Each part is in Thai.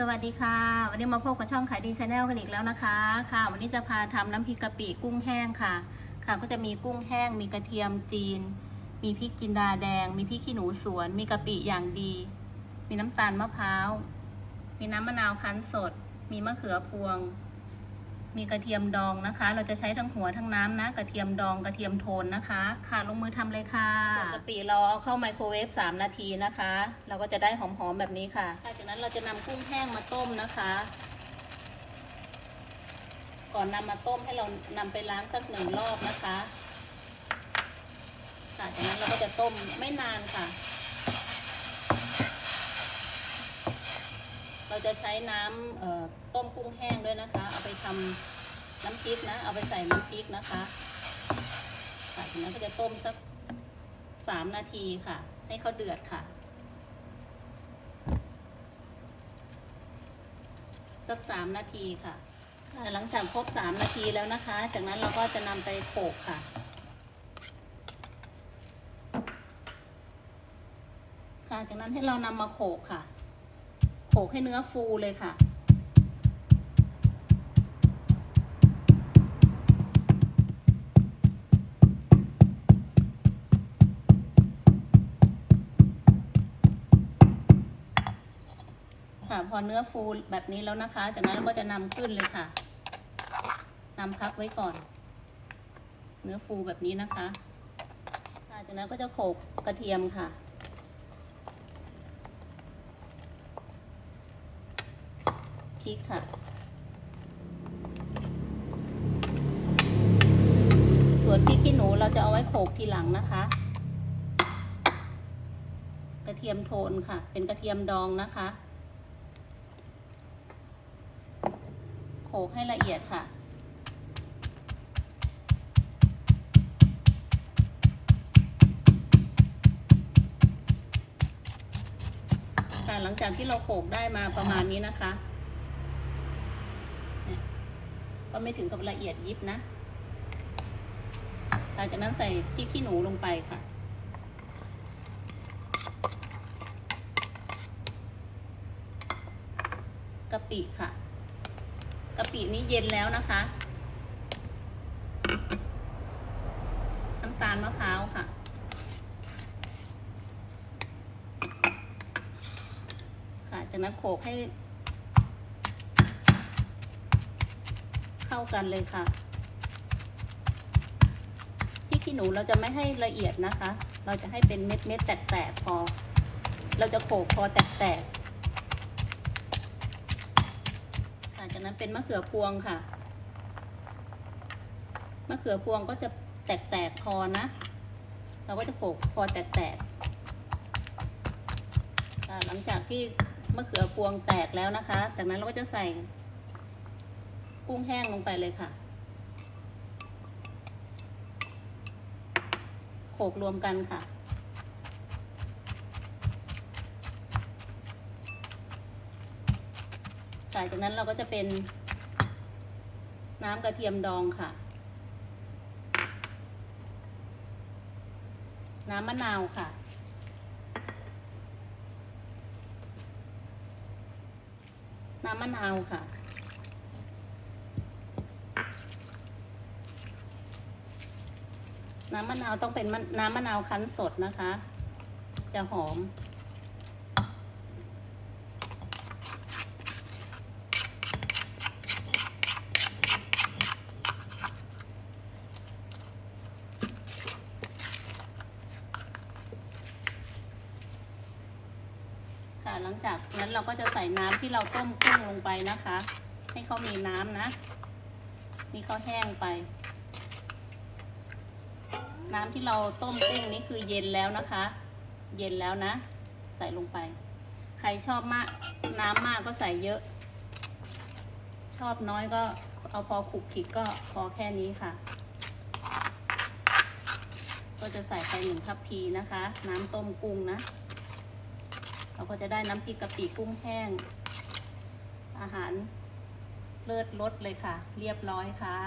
สวัสดีค่ะ วันนี้มาพบกับช่องขายดีชาแนลกันอีกแล้วนะคะค่ะ วันนี้จะพาทำน้ำพริกกะปิกุ้งแห้งค่ะ ค่ะก็จะมีกุ้งแห้ง มีกระเทียมจีน มีพริกจินดาแดง มีพริกขี้หนูสวน มีกะปิอย่างดี มีน้ำตาลมะพร้าว มีน้ำมะนาวคั้นสด มีมะเขือพวง มีกระเทียมดองนะคะ เราจะใช้ทั้งหัวทั้งน้ำนะ กระเทียมดองกระเทียมโทนนะคะ ค่ะลงมือทำเลยค่ะส่วนกะปิเราเอาเข้าไมโครเวฟ3 นาทีนะคะ เราก็จะได้หอมๆแบบนี้ค่ะค่ะจากนั้นเราจะนำกุ้งแห้งมาต้มนะคะ ก่อนนำมาต้มให้เรานำไปล้างสักหนึ่งรอบนะคะค่ะจากนั้นเราก็จะต้มไม่นานค่ะ เราจะใช้น้ำต้มกุ้งแห้งด้วยนะคะ เอาไปทำน้ำพริกนะ เอาไปใส่น้ำพริกนะคะค่ะจากนั้นก็จะต้มสักสามนาทีค่ะ ให้เขาเดือดค่ะสักสามนาทีค่ะ หลังจากครบสามนาทีแล้วนะคะ จากนั้นเราก็จะนำไปโขกค่ะค่ะจากนั้นให้เรานำมาโขกค่ะ กให้เนื้อฟูเลยค่ะ ค่ะพอเนื้อฟูแบบนี้แล้วนะคะ จากนั้นเราก็จะนำขึ้นเลยค่ะนำพักไว้ก่อน เนื้อฟูแบบนี้นะคะจากนั้นก็จะโขกกระเทียมค่ะ ริกค่ะ ส่วนพริกขี้หนูเราจะเอาไว้โขลกทีหลังนะคะ กระเทียมโทนค่ะ เป็นกระเทียมดองนะคะ โขลกให้ละเอียดค่ะค่ะหลังจากที่เราโขลกได้มาประมาณนี้นะคะเนี่ย ก็ไม่ถึงกับละเอียดยิบนะ หลังจากนั้นใส่พริกขี้หนูลงไปค่ะกะปิค่ะกะปินี้เย็นแล้วนะคะ น้ำตาลมะพร้าวค่ะ ค่ะ จากนั้นโขลกให้ เข้ากันเลยค่ะพริกขี้หนูเราจะไม่ให้ละเอียดนะคะ เราจะให้เป็นเม็ดเม็ดแตกๆพอ เราจะโขกพอแตกๆค่ะจากนั้นเป็นมะเขือพวงค่ะ มะเขือพวงก็จะแตกๆพอนะ เราก็จะโขกพอแตกๆหลังจากที่มะเขือพวงแตกแล้วนะคะ จากนั้นเราก็จะใส่ กุ้งแห้งลงไปเลยค่ะโขลกรวมกันค่ะค่ะจากนั้นเราก็จะเป็นน้ำกระเทียมดองค่ะ น้ำมะนาวค่ะน้ำมะนาวค่ะ น้ำมะนาวต้องเป็นน้ำมะนาวคั้นสดนะคะ จะหอม ค่ะหลังจากนั้นเราก็จะใส่น้ำที่เราต้มกุ้งลงไปนะคะ ให้เขามีน้ำนะ นี่เขาแห้งไป น้ำที่เราต้มกุ้งนี่คือเย็นแล้วนะคะ เย็นแล้วนะ ใส่ลงไป ใครชอบมาก น้ำมากก็ใส่เยอะ ชอบน้อยก็เอาพอขุกขลิกก็พอแค่นี้ค่ะ ก็จะใส่ไปหนึ่งทัพพีนะคะ น้ำต้มกุ้งนะ เราก็จะได้น้ำพริกกะปิกุ้งแห้ง อาหารเลิศรสเลยค่ะ เรียบร้อยค่ะ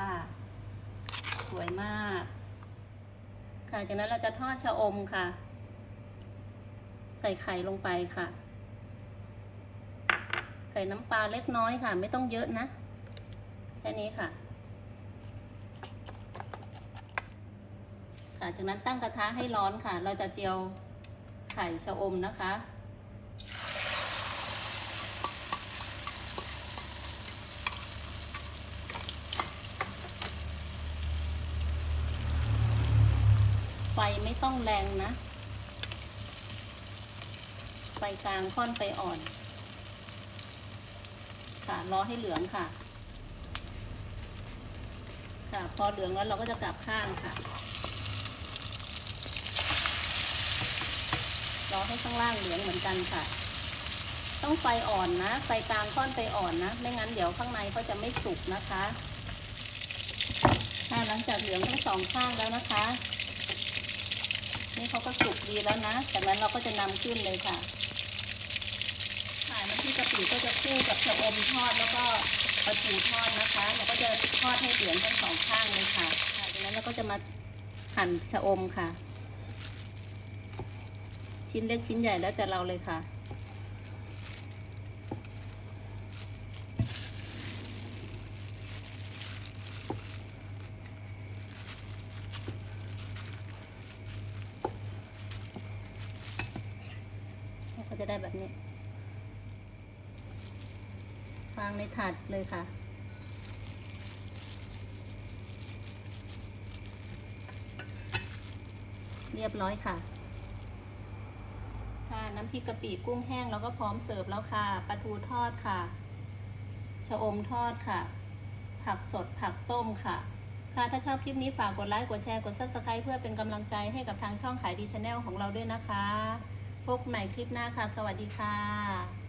สวยมาก ค่ะ จากนั้นเราจะทอดชะอมค่ะ ใส่ไข่ลงไปค่ะ ใส่น้ำปลาเล็กน้อยค่ะ ไม่ต้องเยอะนะ แค่นี้ค่ะ ค่ะ จากนั้นตั้งกระทะให้ร้อนค่ะ เราจะเจียวไข่ชะอมนะคะ ไฟไม่ต้องแรงนะ ไฟกลางค่อนไฟอ่อน ค่ะรอให้เหลืองค่ะ ค่ะพอเหลืองแล้วเราก็จะกลับข้างค่ะ รอให้ข้างล่างเหลืองเหมือนกันค่ะ ต้องไฟอ่อนนะ ไฟกลางค่อนไฟอ่อนนะ ไม่งั้นเดี๋ยวข้างในก็จะไม่สุกนะคะค่ะหลังจากเหลืองทั้งสองข้างแล้วนะคะ นี่เขาก็สุกดีแล้วนะจากนั้นเราก็จะนำขึ้นเลยค่ะค่ะน้ำพริกกะปิก็จะคู่กับชะอมทอดแล้วก็ปลาทูทอดนะคะเราก็จะทอดให้เหลืองทั้งสองข้างเลยค่ะจากนั้นเราก็จะมาหั่นชะอมค่ะ ชิ้นเล็กชิ้นใหญ่แล้วแต่เราเลยค่ะ ก็จะได้แบบนี้วางในถาดเลยค่ะ เรียบร้อยค่ะค่ะน้ำพริกกะปิกุ้งแห้งแล้วก็พร้อมเสิร์ฟแล้วค่ะปลาทูทอดค่ะชะอมทอดค่ะ ผักสดผักต้มค่ะ ค่ะถ้าชอบคลิปนี้ฝากกดไลค์กดแชร์กด subscribe เพื่อเป็นกำลังใจให้กับทางช่องขายดีชาแนลของเราด้วยนะคะ พบใหม่คลิปหน้าค่ะ สวัสดีค่ะ